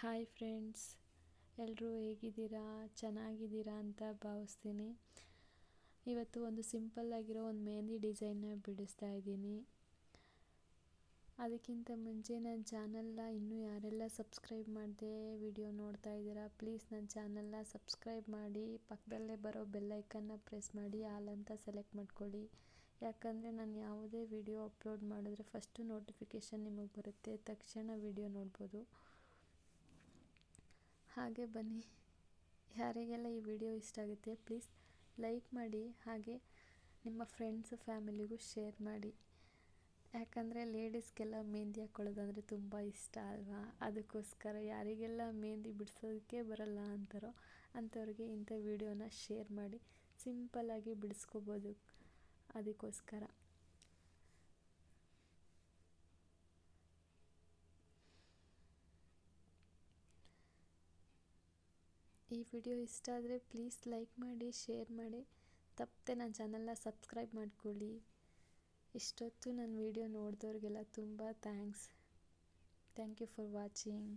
Hi friends ಎಲ್ಲರೂ ಹೇಗಿದ್ದೀರಾ? ಚೆನ್ನಾಗಿದ್ದೀರಾ ಅಂತ ಭಾವಿಸ್ತೀನಿ. ಇವತ್ತು ಒಂದು ಸಿಂಪಲ್ ಆಗಿರೋ ಒಂದು ಮೆಹಂದಿ ಡಿಸೈನ್ನ ಬಿಡಿಸ್ತಾ ಇದ್ದೀನಿ. ಅದಕ್ಕಿಂತ ಮುಂಚೆ ನನ್ನ ಚಾನಲ್ನ ಇನ್ನೂ ಯಾರೆಲ್ಲ ಸಬ್ಸ್ಕ್ರೈಬ್ ಮಾಡದೆ ವಿಡಿಯೋ ನೋಡ್ತಾ ಇದ್ದೀರಾ ಪ್ಲೀಸ್ ನನ್ನ ಚಾನಲ್ನ ಸಬ್ಸ್ಕ್ರೈಬ್ ಮಾಡಿ, ಪಕ್ಕದಲ್ಲೇ ಬರೋ ಬೆಲ್ಲೈಕನ್ನ ಪ್ರೆಸ್ ಮಾಡಿ ಆಲ್ ಅಂತ ಸೆಲೆಕ್ಟ್ ಮಾಡ್ಕೊಳ್ಳಿ. ಯಾಕಂದರೆ ನಾನು ಯಾವುದೇ ವಿಡಿಯೋ ಅಪ್ಲೋಡ್ ಮಾಡಿದ್ರೆ ಫಸ್ಟು ನೋಟಿಫಿಕೇಷನ್ ನಿಮಗೆ ಬರುತ್ತೆ, ತಕ್ಷಣ ವಿಡಿಯೋ ನೋಡ್ಬೋದು. ಹಾಗೆ ಬನ್ನಿ. ಯಾರಿಗೆಲ್ಲ ಈ ವಿಡಿಯೋ ಇಷ್ಟ ಆಗುತ್ತೆ ಪ್ಲೀಸ್ ಲೈಕ್ ಮಾಡಿ, ಹಾಗೆ ನಿಮ್ಮ ಫ್ರೆಂಡ್ಸ್ ಫ್ಯಾಮಿಲಿಗೂ ಶೇರ್ ಮಾಡಿ. ಯಾಕಂದರೆ ಲೇಡೀಸ್ಗೆಲ್ಲ ಮೆಹಂದಿ ಹಾಕ್ಕೊಳ್ಳೋದಂದರೆ ತುಂಬ ಇಷ್ಟ ಅಲ್ವಾ? ಅದಕ್ಕೋಸ್ಕರ ಯಾರಿಗೆಲ್ಲ ಮೆಹಂದಿ ಬಿಡಿಸೋದಕ್ಕೆ ಬರಲ್ಲ ಅಂತಾರೋ ಅಂಥವ್ರಿಗೆ ಇಂಥ ವಿಡಿಯೋನ ಶೇರ್ ಮಾಡಿ. ಸಿಂಪಲ್ಲಾಗಿ ಬಿಡಿಸ್ಕೋಬೋದು. ಅದಕ್ಕೋಸ್ಕರ. ಈ ವಿಡಿಯೋ ಇಷ್ಟ ಆದರೆ ಪ್ಲೀಸ್ ಲೈಕ್ ಮಾಡಿ ಶೇರ್ ಮಾಡಿ. ತಪ್ಪದೆ ನನ್ನ ಚಾನಲ್ನ ಸಬ್ಸ್ಕ್ರೈಬ್ ಮಾಡ್ಕೊಳ್ಳಿ. ಇಷ್ಟೊತ್ತು ನನ್ನ ವಿಡಿಯೋ ನೋಡಿದವ್ರಿಗೆಲ್ಲ ತುಂಬ thanks thank you for watching